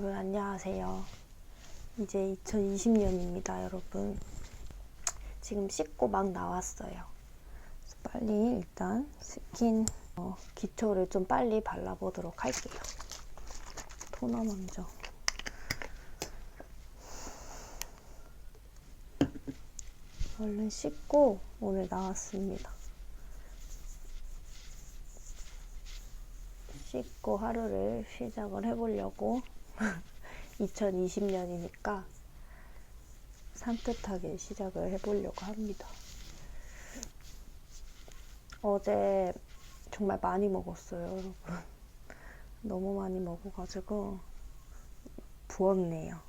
여러분 안녕하세요. 이제 2020년입니다, 여러분. 지금 씻고 막 나왔어요. 빨리 일단 스킨 어, 기초를 좀 빨리 발라보도록 할게요. 토너 먼저. 얼른 씻고 오늘 나왔습니다. 씻고 하루를 시작을 해보려고 2020년이니까 산뜻하게 시작을 해보려고 합니다. 어제 정말 많이 먹었어요, 여러분. 너무 많이 먹어가지고 부었네요.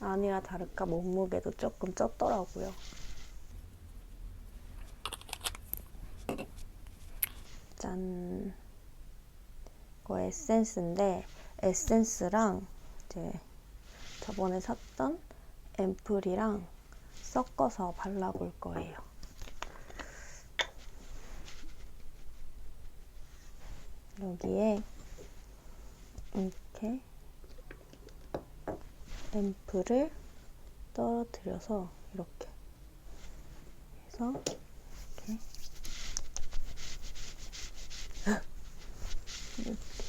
아니나 다를까 몸무게도 조금 쪘더라고요. 짠. 이거 에센스인데 에센스랑 이제 저번에 샀던 앰플이랑 섞어서 발라볼 거예요. 여기에 이렇게 앰플을 떨어뜨려서 이렇게 해서 이렇게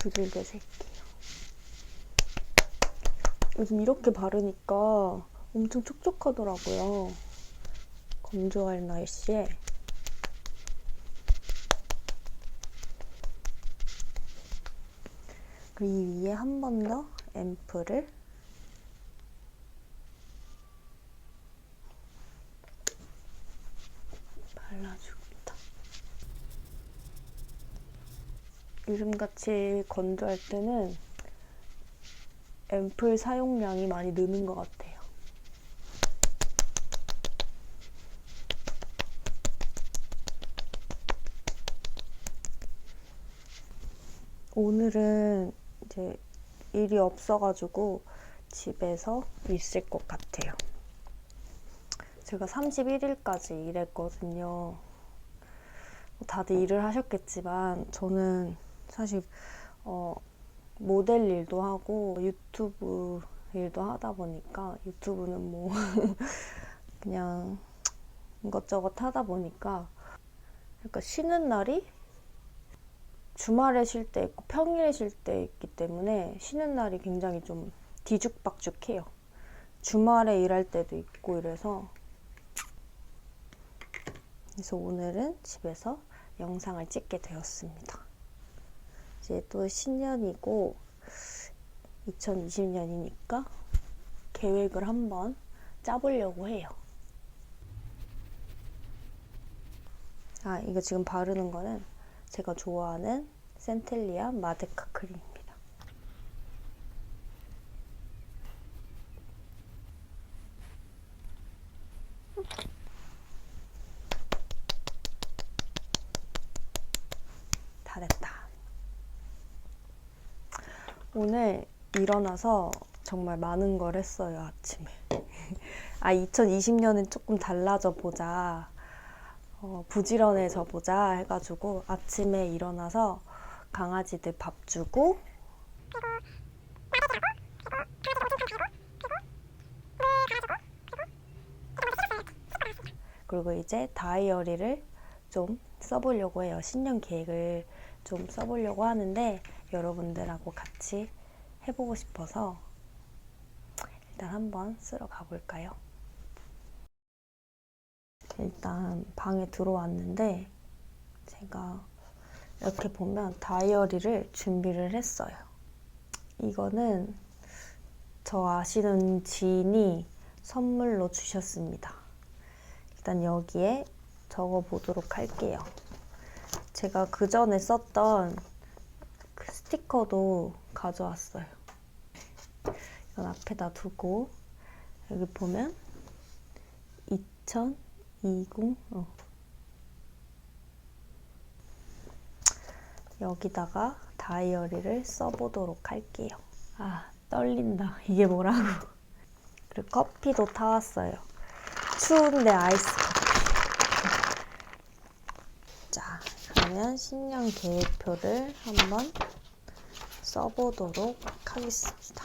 두들겨 셀게요. 요즘 이렇게 바르니까 엄청 촉촉하더라고요. 건조할 날씨에. 그리고 이 위에 한 번 더 앰플을 발라줍니다. 요즘같이 건조할 때는 앰플 사용량이 많이 느는 것 같아요. 오늘은 이제 일이 없어가지고 집에서 있을 것 같아요. 제가 31일까지 일했거든요. 다들 일을 하셨겠지만 저는 사실 어, 모델 일도 하고 유튜브 일도 하다 보니까 유튜브는 뭐 그냥 이것저것 하다 보니까 그러니까 쉬는 날이 주말에 쉴 때 있고 평일에 쉴 때 있기 때문에 쉬는 날이 굉장히 좀 뒤죽박죽해요. 주말에 일할 때도 있고 이래서 그래서 오늘은 집에서 영상을 찍게 되었습니다. 이제 또 신년이고 2020년이니까 계획을 한번 짜보려고 해요. 아, 이거 지금 바르는 거는 제가 좋아하는 센텔리아 마데카 크림입니다. 다 됐다. 오늘 일어나서 정말 많은 걸 했어요, 아침에. 아, 2020년은 조금 달라져 보자. 어, 부지런해져 보자 해가지고 아침에 일어나서 강아지들 밥 주고 그리고 이제 다이어리를 좀 써보려고 해요. 신년 계획을 좀 써보려고 하는데 여러분들하고 같이 해보고 싶어서 일단 한번 쓰러 가볼까요? 일단 방에 들어왔는데 제가 이렇게 보면 다이어리를 준비를 했어요. 이거는 저 아시는 지인이 선물로 주셨습니다. 일단 여기에 적어 보도록 할게요. 제가 그 전에 썼던 그 스티커도 가져왔어요. 이건 앞에다 두고 여기 보면 2000 20 어. 여기다가 다이어리를 써보도록 할게요. 아 떨린다. 이게 뭐라고? 그리고 커피도 타왔어요. 추운데 아이스 커피. 자, 그러면 신년 계획표를 한번 써보도록 하겠습니다.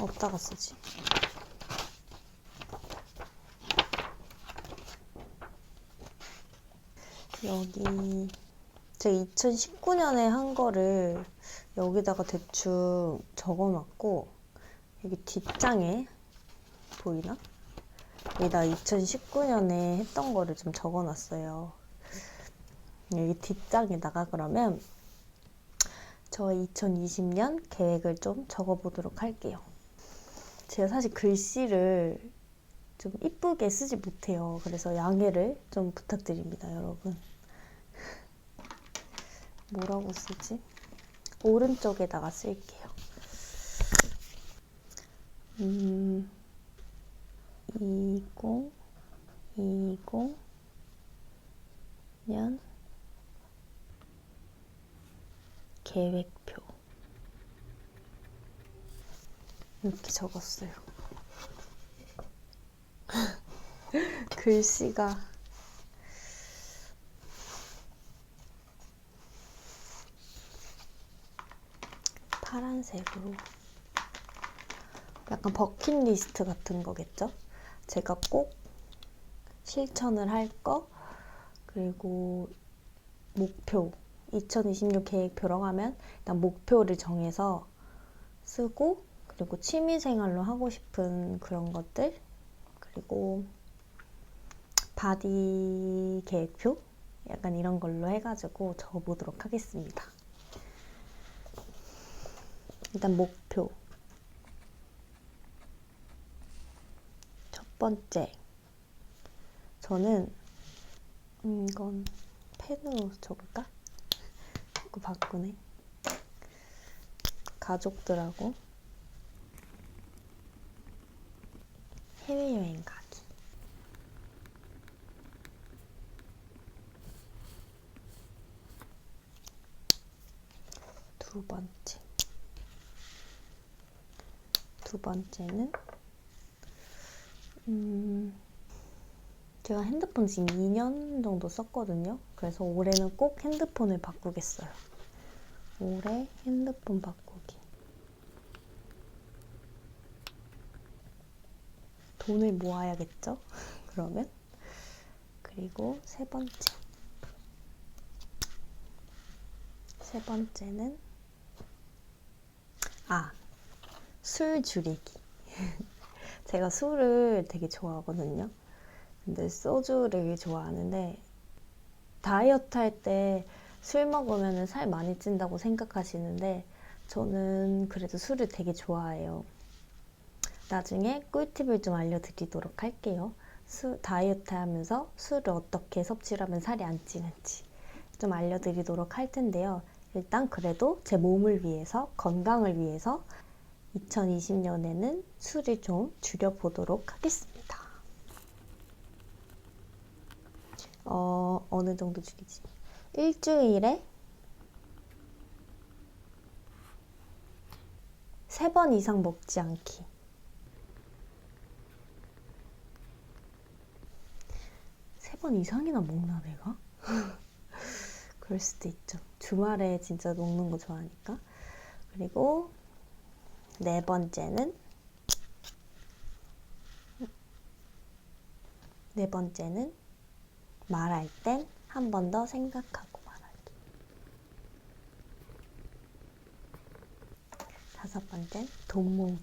어디다가 쓰지? 여기 제가 2019년에 한 거를 여기다가 대충 적어놨고 여기 뒷장에 보이나? 여기다 2019년에 했던 거를 좀 적어놨어요. 여기 뒷장에다가 그러면 저 2020년 계획을 좀 적어보도록 할게요. 제가 사실 글씨를 좀 이쁘게 쓰지 못해요. 그래서 양해를 좀 부탁드립니다, 여러분. 뭐라고 쓰지? 오른쪽에다가 쓸게요. 음, 20, 20년 계획표. 이렇게 적었어요. 글씨가 파란색으로 약간 버킷리스트 같은 거겠죠? 제가 꼭 실천을 할 거, 그리고 목표, 2026 계획표라고 하면 일단 목표를 정해서 쓰고, 그리고 취미 생활로 하고 싶은 그런 것들, 그리고 바디 계획표? 약간 이런 걸로 해가지고 적어보도록 하겠습니다. 일단 목표. 첫 번째. 저는, 음, 이건 펜으로 적을까? 자꾸 바꾸네. 가족들하고 해외여행 가기. 두 번째. 두 번째는 음, 제가 핸드폰 지금 2년 정도 썼거든요. 그래서 올해는 꼭 핸드폰을 바꾸겠어요. 올해 핸드폰 바꾸기. 돈을 모아야겠죠? 그러면 그리고 세 번째. 세 번째는 아, 술 줄이기. 제가 술을 되게 좋아하거든요. 근데 소주를 좋아하는데 다이어트 할 때 술 먹으면 살 많이 찐다고 생각하시는데 저는 그래도 술을 되게 좋아해요. 나중에 꿀팁을 좀 알려드리도록 할게요. 수, 다이어트 하면서 술을 어떻게 섭취를 하면 살이 안 찌는지 좀 알려드리도록 할 텐데요. 일단 그래도 제 몸을 위해서, 건강을 위해서 2020년에는 술을 좀 줄여보도록 하겠습니다. 어, 어느 정도 줄이지? 일주일에 세 번 이상 먹지 않기. 세 번 이상이나 먹나 내가? 그럴 수도 있죠. 주말에 진짜 먹는 거 좋아하니까. 그리고 네 번째는 네 번째는 말할 땐 한 번 더 생각하고 말하기. 다섯 번째 돈 모으기.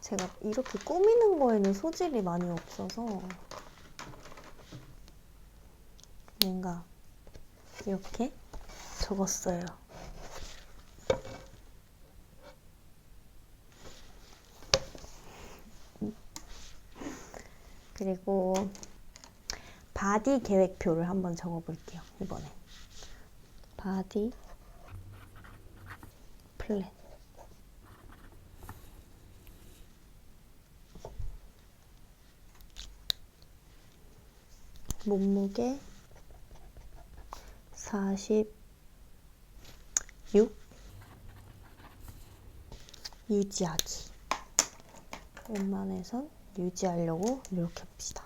제가 이렇게 꾸미는 거에는 소질이 많이 없어서 뭔가 이렇게 적었어요. 그리고 바디 계획표를 한번 적어볼게요. 이번에. 바디 플랜. 몸무게 46 유지하기. 웬만해선 유지하려고 노력해봅시다.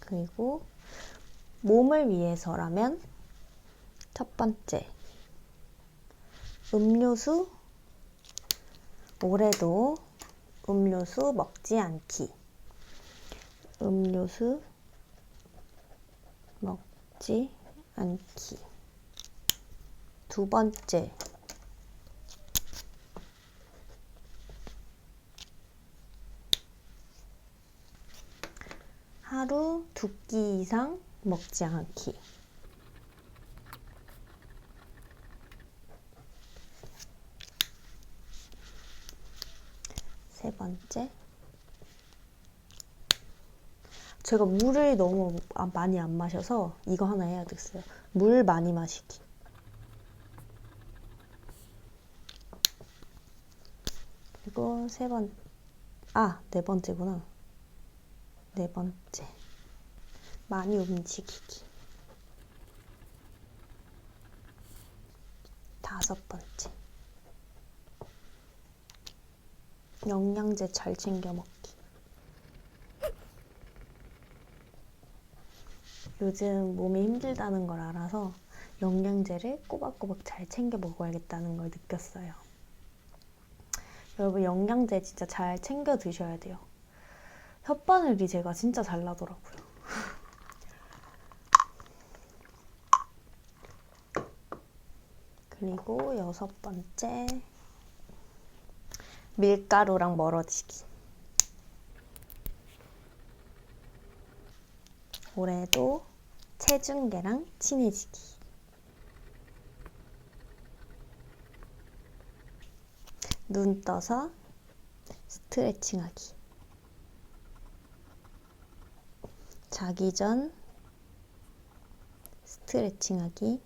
그리고 몸을 위해서라면 첫 번째 음료수 올해도 음료수 먹지 않기 음료수 먹지 않기 두 번째 하루 두 끼 이상 먹지 않기 세 번째 제가 물을 너무 아- 많이 안 마셔서 이거 하나 해야 되겠어요. 물 많이 마시기. 그리고 세 번, 아, 네 번째구나. 네 번째. 많이 움직이기. 다섯 번째. 영양제 잘 챙겨 먹기. 요즘 몸이 힘들다는 걸 알아서 영양제를 꼬박꼬박 잘 챙겨 먹어야겠다는 걸 느꼈어요. 여러분, 영양제 진짜 잘 챙겨 드셔야 돼요. 혓바늘이 제가 진짜 잘 나더라고요. 그리고 여섯 번째, 밀가루랑 멀어지기. 올해도 체중계랑 친해지기. 눈 떠서 스트레칭 하기. 자기 전 스트레칭 하기.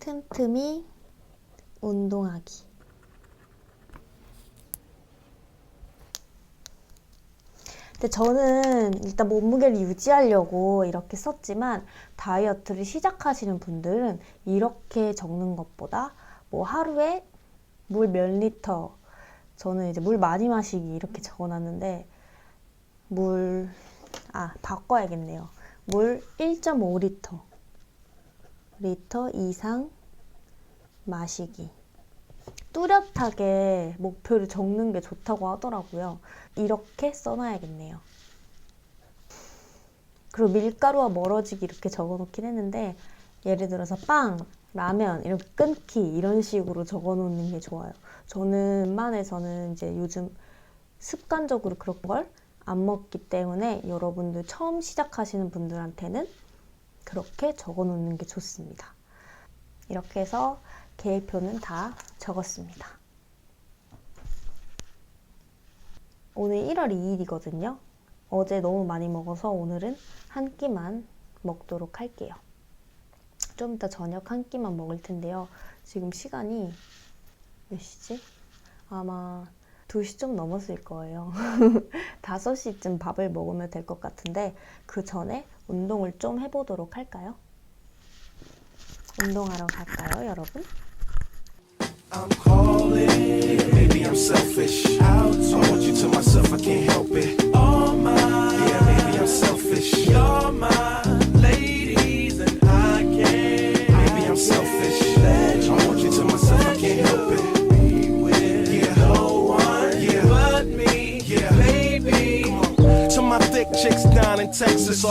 틈틈이 운동하기. 근데 저는 일단 몸무게를 유지하려고 이렇게 썼지만 다이어트를 시작하시는 분들은 이렇게 적는 것보다 뭐 하루에 물 몇 리터 저는 이제 물 많이 마시기 이렇게 적어놨는데 물, 아, 바꿔야겠네요. 물 1.5리터 리터 이상 마시기. 뚜렷하게 목표를 적는 게 좋다고 하더라고요. 이렇게 써놔야겠네요. 그리고 밀가루와 멀어지기 이렇게 적어놓긴 했는데 예를 들어서 빵, 라면 이렇게 끊기 이런 식으로 적어 놓는 게 좋아요. 저는 웬만해서는 이제 요즘 습관적으로 그런 걸 안 먹기 때문에 여러분들 처음 시작하시는 분들한테는 그렇게 적어 놓는 게 좋습니다. 이렇게 해서 계획표는 다 적었습니다. 오늘 1월 2일이거든요. 어제 너무 많이 먹어서 오늘은 한 끼만 먹도록 할게요. 좀 이따 저녁 한 끼만 먹을 텐데요. 지금 시간이 몇 시지? 아마 2시 좀 넘었을 거예요. 5시쯤 밥을 먹으면 될 것 같은데 그 전에 운동을 좀 해보도록 할까요? 운동하러 갈까요, 여러분? I'm calling. Maybe I'm selfish. I want you to myself,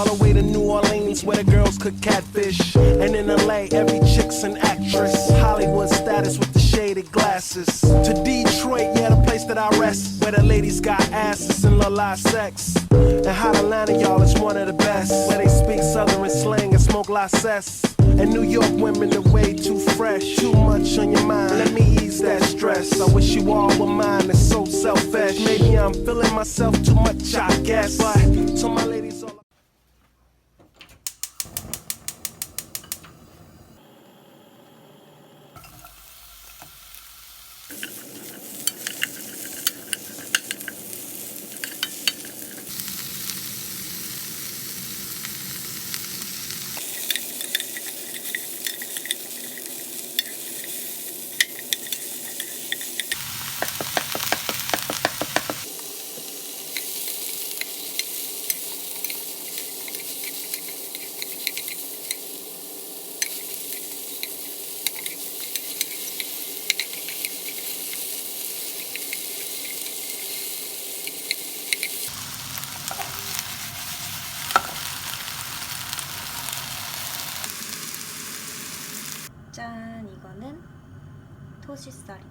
all the way to New Orleans, where the girls cook catfish. And in LA, every chick's an actress. Hollywood status with the shaded glasses. To Detroit, yeah, the place that I rest, where the ladies got asses and live sex. And Hot Atlanta, y'all, is one of the best, where they speak Southern slang and smoke la cess. And New York women are way too fresh, too much on your mind. Let me ease that stress. I wish you all were mine. It's so selfish. Maybe I'm feeling myself too much, I guess. But to my ladies, all. 토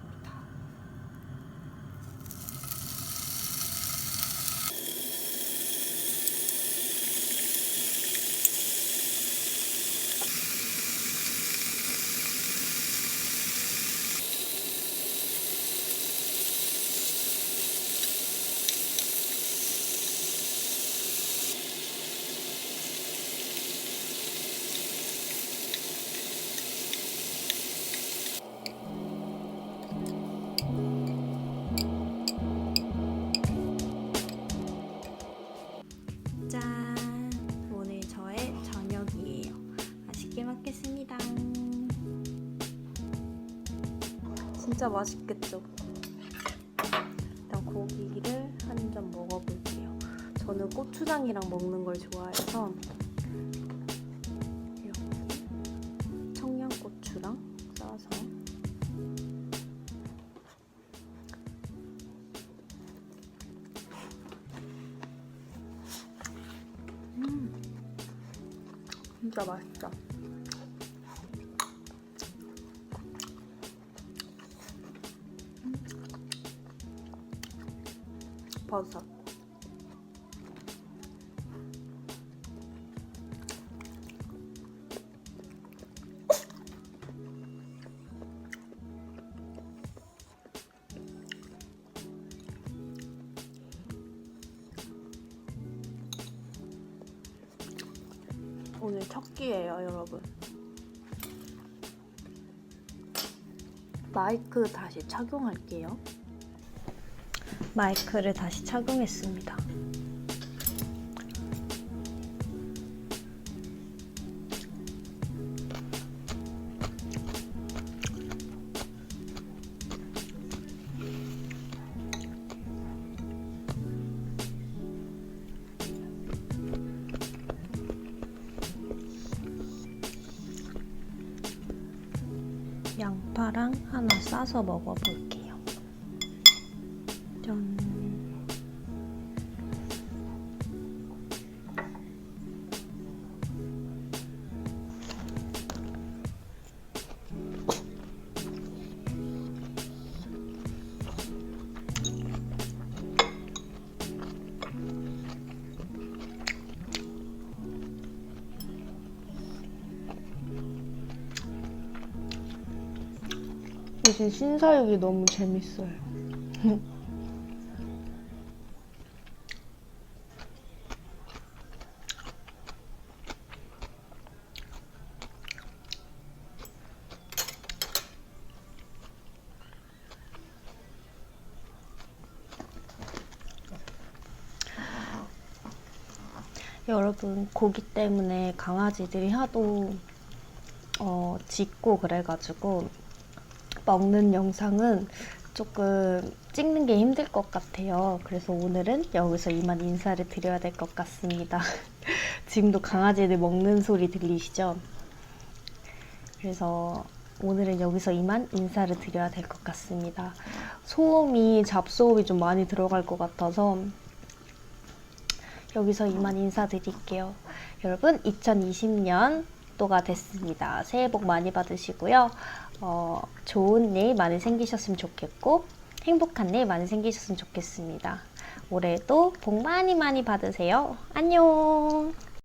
진짜 맛있겠죠? 일단 고기를 한 점 먹어볼게요. 저는 고추장이랑 먹는 걸 좋아해서 오늘 첫 끼예요, 여러분. 마이크 다시 착용할게요. 마이크를 다시 착용했습니다. 양파랑 하나 싸서 먹어볼게 요즘 신사역이 너무 재밌어요. 여러분 고기 때문에 강아지들이 하도 어, 짖고 그래가지고 먹는 영상은 조금 찍는 게 힘들 것 같아요. 그래서 오늘은 여기서 이만 인사를 드려야 될 것 같습니다. 지금도 강아지들 먹는 소리 들리시죠? 그래서 오늘은 여기서 이만 인사를 드려야 될 것 같습니다. 소음이 잡소음이 좀 많이 들어갈 것 같아서 여기서 이만 인사드릴게요. 여러분 2020년 또가 됐습니다. 새해 복 많이 받으시고요. 어, 좋은 일 많이 생기셨으면 좋겠고 행복한 일 많이 생기셨으면 좋겠습니다. 올해도 복 많이 많이 받으세요. 안녕.